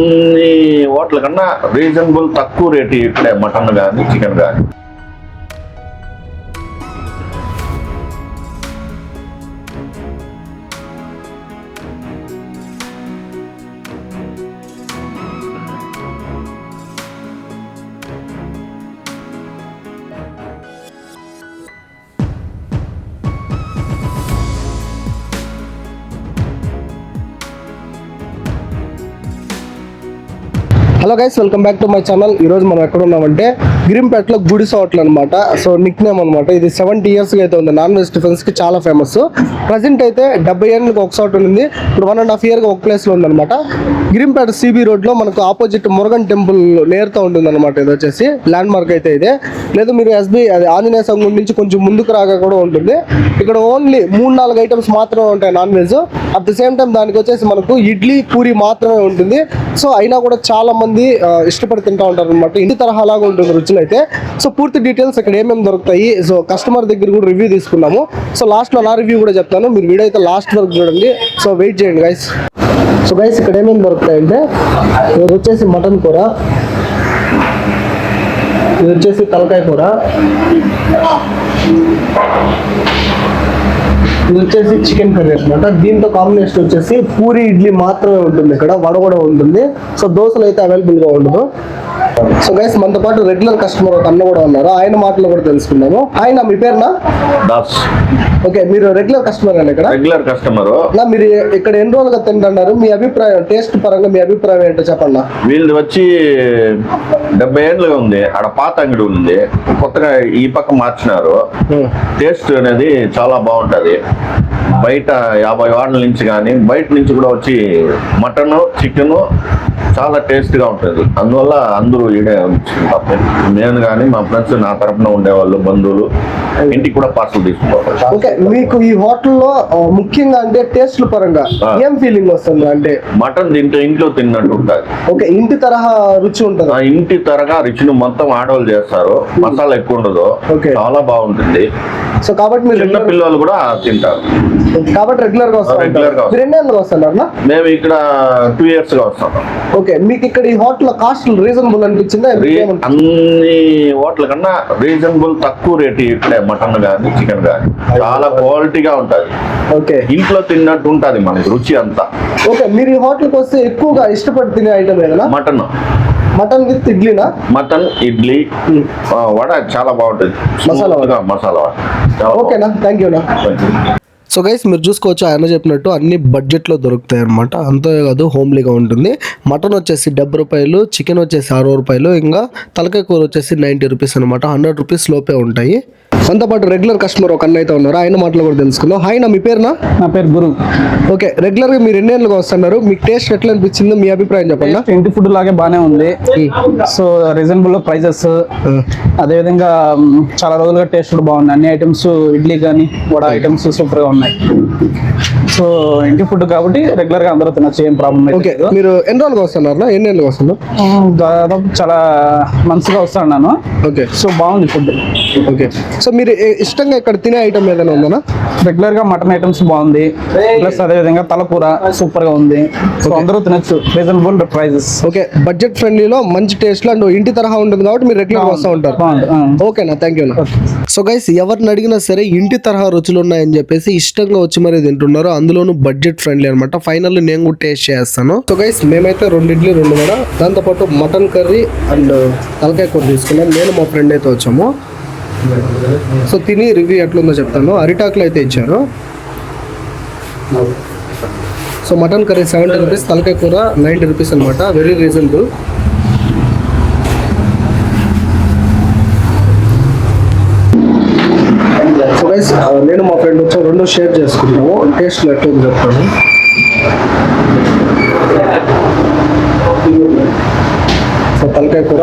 కొన్ని హోటల్ కన్నా రీజనబుల్ తక్కువ రేటు ఇక్కడే మటన్ కానీ చికెన్ కానీ hello guys welcome back to my channel ఈ రోజు మనం ఎక్కడ ఉన్నామంటే గిరింపేటలో గుడిస హోటల్ అనమాట సో నిక్ నేమ్ అనమాట ఇది సెవెంటీ ఇయర్స్ అయితే ఉంది. నాన్ వెజ్ టిఫిన్స్కి చాలా ఫేమస్ ప్రజెంట్ అయితే డెబ్బై ఏళ్ళకి ఒక చోట ఉంది ఇప్పుడు వన్ అండ్ హాఫ్ ఇయర్గా ఒక ప్లేస్లో ఉందన్నమాట. గిరింపేట సిబి రోడ్లో మనకు ఆపోజిట్ మురుగన్ టెంపుల్ నేర్తో ఉంటుంది అనమాట ఇది వచ్చేసి ల్యాండ్ మార్క్ అయితే ఇదే. లేదు మీరు ఎస్బీ అది ఆంజనేయ సంఘం నుంచి కొంచెం ముందుకు రాగా కూడా ఉంటుంది. ఇక్కడ ఓన్లీ మూడు నాలుగు ఐటమ్స్ మాత్రమే ఉంటాయి non veg at the same time దానికి వచ్చేసి మనకు ఇడ్లీ పూరి మాత్రమే ఉంటుంది. సో అయినా కూడా చాలా మంది మంది ఇష్టపడి తింటా ఉంటారు అనమాట ఇంటి తరహాలాగా ఉంటుంది రుచులు అయితే సో పూర్తి డీటెయిల్స్ ఇక్కడ ఏమేమి దొరుకుతాయి సో కస్టమర్ దగ్గర కూడా రివ్యూ తీసుకున్నాము. సో లాస్ట్లో నా రివ్యూ కూడా చెప్తాను. మీరు వీడియో అయితే లాస్ట్ వరకు చూడండి. సో వెయిట్ చేయండి గైస్ సో గైస్ ఇక్కడ ఏమేమి దొరుకుతాయంటే ఇది వచ్చేసి మటన్ కూర. ఇది వచ్చేసి తలకాయ కూర. ఇది వచ్చేసి చికెన్ కర్రీ అనమాట దీంతో కాంబినేషన్ వచ్చేసి పూరి ఇడ్లీ మాత్రమే ఉంటుంది ఇక్కడ వడ కూడా ఉంటుంది. సో దోశలు అయితే అవైలబుల్గా ఉండదు. సో గైస్ మనతో పాటు రెగ్యులర్ కస్టమర్ ఒక అన్న కూడా ఉన్నారు. ఆయన మాటలు కూడా తెలుసుకుందాము. ఆయన మీ పేరునా? దాస్. ఓకే మీరు రెగ్యులర్ కస్టమర్ అండి ఇక్కడ. రెగ్యులర్ కస్టమర్ నా మీరు ఇక్కడ ఎన్ని రోజులుగా తింటున్నారు? మీ అభిప్రాయం టేస్ట్ పరంగా మీ అభిప్రాయం ఏంటో చెప్పండి వీళ్ళది వచ్చి డెబ్బై ఏళ్ళుగా ఉంది. ఆడ పాత అంగడి ఉంది. కొత్తగా ఈ పక్క మార్చినారు. టేస్ట్ అనేది చాలా బాగుంటది. బయట యాభై వాడల నుంచి కానీ బయట నుంచి కూడా వచ్చి మటన్ చికెన్ చాలా టేస్ట్గా ఉంటుంది. అందువల్ల అందరూ ఈడే ఉంచుకుంటాం నేను కానీ మా ఫ్రెండ్స్ నా తరపున ఉండేవాళ్ళు బంధువులు ఇంటికి కూడా పార్సల్ తీసుకుంటారు ఓకే మీకు ఈ హోటల్లో ముఖ్యంగా అంటే టేస్ట్ల పరంగా. ఏం ఫీలింగ్ వస్తుంది అంటే? మటన్ తింటే ఇంట్లో తిన్నట్టు ఉంటుంది. ఓకే ఇంటి తరహా రుచి ఉంటుంది? ఆ ఇంటి తరగా రుచిని మొత్తం ఆడవాళ్ళు చేస్తారు. మసాలా ఎక్కువ ఉండదు. చాలా బాగుంటుంది. సో కాబట్టి మీరు చిన్న రెగ్యులర్ పిల్లలు కూడా తింటారు. కాబట్టి రెగ్యులర్గా వస్తారు. Regular గా ఎన్ని వస్తున్నారు? మేము ఇక్కడ టూ ఇయర్స్గా వస్తాం. ఓకే మీకు ఇక్కడ ఈ హోటల్ కాస్ట్ రీజనబుల్ అనిపించిందా? అన్ని హోటల్ కన్నా రీజనబుల్ తక్కువ రేటు ఇక్కడే మటన్ కానీ చికెన్ కానీ చాలా క్వాలిటీగా ఉంటది. ఓకే. ఇంట్లో తిన్నట్టు ఉంటది మనకి రుచి అంతా. ఓకే మీరు ఈ హోటల్కి వస్తే ఎక్కువగా ఇష్టపడి తినే ఐటమ్ ఏదైనా? మటన్. మటన్ విత్ ఇడ్లీనా? మటన్ ఇడ్లీ వడ చాలా బాగుంటుంది. మసాలా వడ. మసాలా వడ. ఓకేనా? థ్యాంక్ యూనా. సో గైస్ మీరు చూసుకోవచ్చు ఆయన చెప్పినట్టు అన్ని బడ్జెట్లో దొరుకుతాయి అనమాట అంతేకాదు హోమ్లీగా ఉంటుంది. మటన్ వచ్చేసి డెబ్బై రూపాయలు చికెన్ వచ్చేసి అరవై రూపాయలు ఇంకా తలకాయ కూర వచ్చేసి నైంటీ రూపీస్ అనమాట హండ్రెడ్ రూపీస్ లోపే ఉంటాయి. మనతో పాటు రెగ్యులర్ కస్టమర్ ఒక అన్న అయితే ఉన్నారు. ఆయన మాటలు కూడా తెలుసుకుందాం. హాయ్ నా మీ పేరునా నా పేరు గురు. ఓకే రెగ్యులర్గా మీరు ఎన్ని ఏళ్ళుగా వస్తున్నారు? మీకు టేస్ట్ ఎట్లా అనిపించిందో? మీ అభిప్రాయం చెప్పండి ఇంటి ఫుడ్ లాగే బాగానే ఉంది. సో రీజనబుల్ ప్రైజెస్ అదే విధంగా మ్, చాలా రోజులుగా టేస్ట్ కూడా బాగుంది అన్ని ఐటమ్స్ ఇడ్లీ కానీ వడ ఐటమ్స్ సూపర్గా ఉన్నాయి. సో ఇంటి ఫుడ్ కాబట్టి రెగ్యులర్గా అందరూ తినచ్చు. ఏం ప్రాబ్లం ఓకే మీరు ఎన్ని రోజులుగా వస్తున్నారు ఎన్ని ఏళ్ళుగా వస్తున్నారు? దాదాపు చాలా మంచిగా వస్తాను నేను. ఓకే. సో బాగుంది ఫుడ్ ఓకే. సో మీరు ఏ- ఇష్టంగా ఇక్కడ తినే ఐటమ్ ఏదైనా ఉందనా? రెగ్యులర్గా మటన్ ఐటమ్స్ బాగుంది. ప్లస్ అదే విధంగా తలకూర సూపర్గా ఉంది. సో అందరూ తినచ్చు. రీజనబుల్ ప్రైజెస్ ఓకే బడ్జెట్ ఫ్రెండ్లీలో మంచి టేస్ట్లో అండ్ ఇంటి తరహా ఉంటుంది కాబట్టి మీరు రెగ్యులర్ వస్తూ ఉంటారు. ఓకేనా థ్యాంక్ యూ సో గైస్ ఎవరిని అడిగినా సరే ఇంటి తరహా రుచులు ఉన్నాయని చెప్పేసి ఇష్టంగా వచ్చి మరి తింటున్నారు అందులోనూ బడ్జెట్ ఫ్రెండ్లీ అనమాట ఫైనల్ నేను కూడా టేస్ట్ చేస్తాను. సో గైస్ మేమైతే రెండు ఇడ్లీ రెండు వడ. దాంతోపాటు మటన్ కర్రీ అండ్ తలకాయ కూర తీసుకున్నాం. నేను మా ఫ్రెండ్ అయితే వచ్చాము. సో తిని రివ్యూ ఎట్లుందో చెప్తాను. అరిటాకులు అయితే ఇచ్చారు. So mutton curry seventy rupees తలకాయ కూర నైంటీ రూపీస్ అనమాట వెరీ రీజనబుల్ నేను మా ఫ్రెండ్ వచ్చి రెండు షేర్ చేసుకున్నాము టేస్ట్ ఎట్లా ఉంది చెప్తాను. సో తలకాయ కూర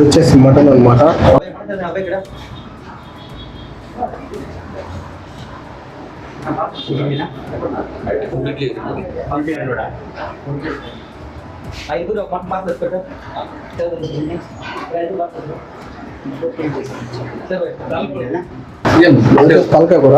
వచ్చేసి మటన్ అనమాట ఐదుగురు ఒక బాక్స్ పెట్టు తలకాయ కూర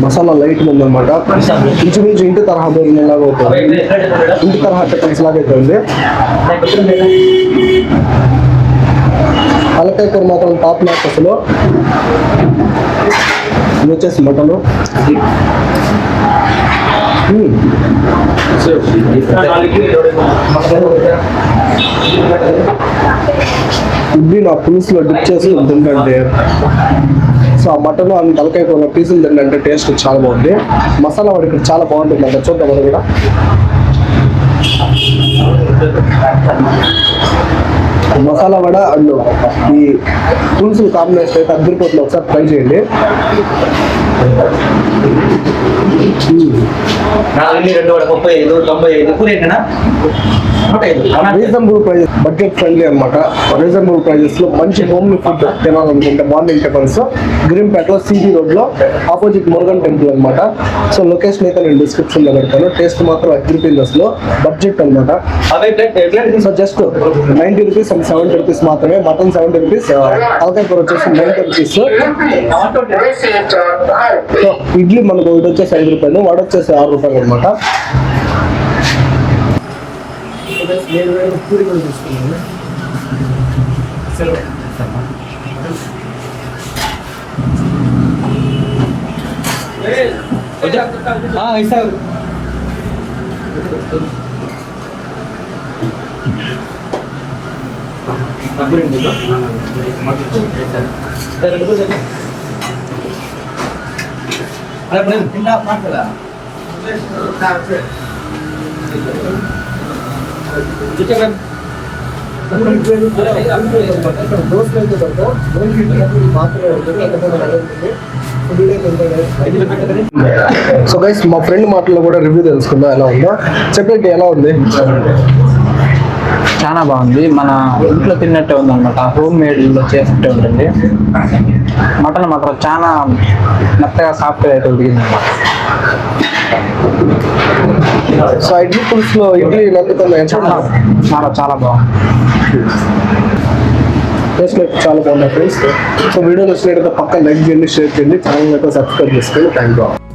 మసాలా లైట్ ఉందన్నమాట. ఇంచుమించు ఇంటి తరహా భోజనం లాగా అవుతుంది. ఇంటి తరహా టిఫిన్స్ లాగా అవుతుంది. ఉంది తలకాయ కూర మాత్రం టాప్ మ్యాచ్ అసలు. ఇది వచ్చేసి మటన్ ఇడ్లీ నా పులుసులో డిప్ చేసి ఉంటుందంటే సో ఆ మటన్ అండ్ తలకాయ కూర పీసులు తింటే టేస్ట్ చాలా బాగుంది. మసాలా వాడి ఇక్కడ చాలా బాగుంటుంది అంట చూద్దాం కూడా. మసాలా వడ అండ్ ఈ పులుసులు కాంబినేషన్ అయితే అద్దరిపోతుంది ఒకసారి ట్రై చేయండి. రీజనబుల్ ప్రైజెస్ బడ్జెట్ ఫ్రెండ్లీ అనమాట రీజనబుల్ ప్రైజెస్లో మంచి హోమ్లీ ఫుడ్ తినాలనుకుంటే మార్నింగ్ టిఫిన్స్ గ్రీన్పేట లో సిబి రోడ్లో ఆపోజిట్ మురుగన్ టెంపుల్ అనమాట సో లొకేషన్ అయితే నేను డిస్క్రిప్షన్లో పెడతాను. టేస్ట్ మాత్రం అగ్రిపోయింది అసలు బడ్జెట్ అనమాట so just ninety rupees and seventy rupees మాత్రమే మటన్ సెవెంటీ రూపీస్ తలకాయ కూర వచ్చేసి నైన్టీ రూపీస్. సో ఇడ్లీ మనకు ఒకటి వచ్చేసి ఐదు రూపాయలు వడ వచ్చేసి ఆరు రూపాయలు అనమాట సో గైస్ మా ఫ్రెండ్ మాటల్లో కూడా రివ్యూ తెలుసుకుందాం? ఎలా ఉందో? చెప్పండి ఎలా ఉంది? చాలా బాగుంది. మన ఇంట్లో తిన్నట్టే ఉంది అనమాట హోమ్ మేడ్లో చేసినట్టే ఉంటుంది మటన్ మాత్రం చాలా మెత్తగా సాఫ్ట్గా అయితే ఉడికింది అనమాట సో ఇడ్లీ పులుసులో ఇడ్లీ చాలా చాలా చాలా బాగుంది. టేస్ట్ చాలా బాగున్నాయి ఫ్రెండ్స్ సో వీడియో నచ్చినట్టయితే పక్కన లైక్ చేయండి షేర్ చేయండి. ఛానల్ అయితే సబ్స్క్రైబ్ చేసుకోండి థ్యాంక్ యూ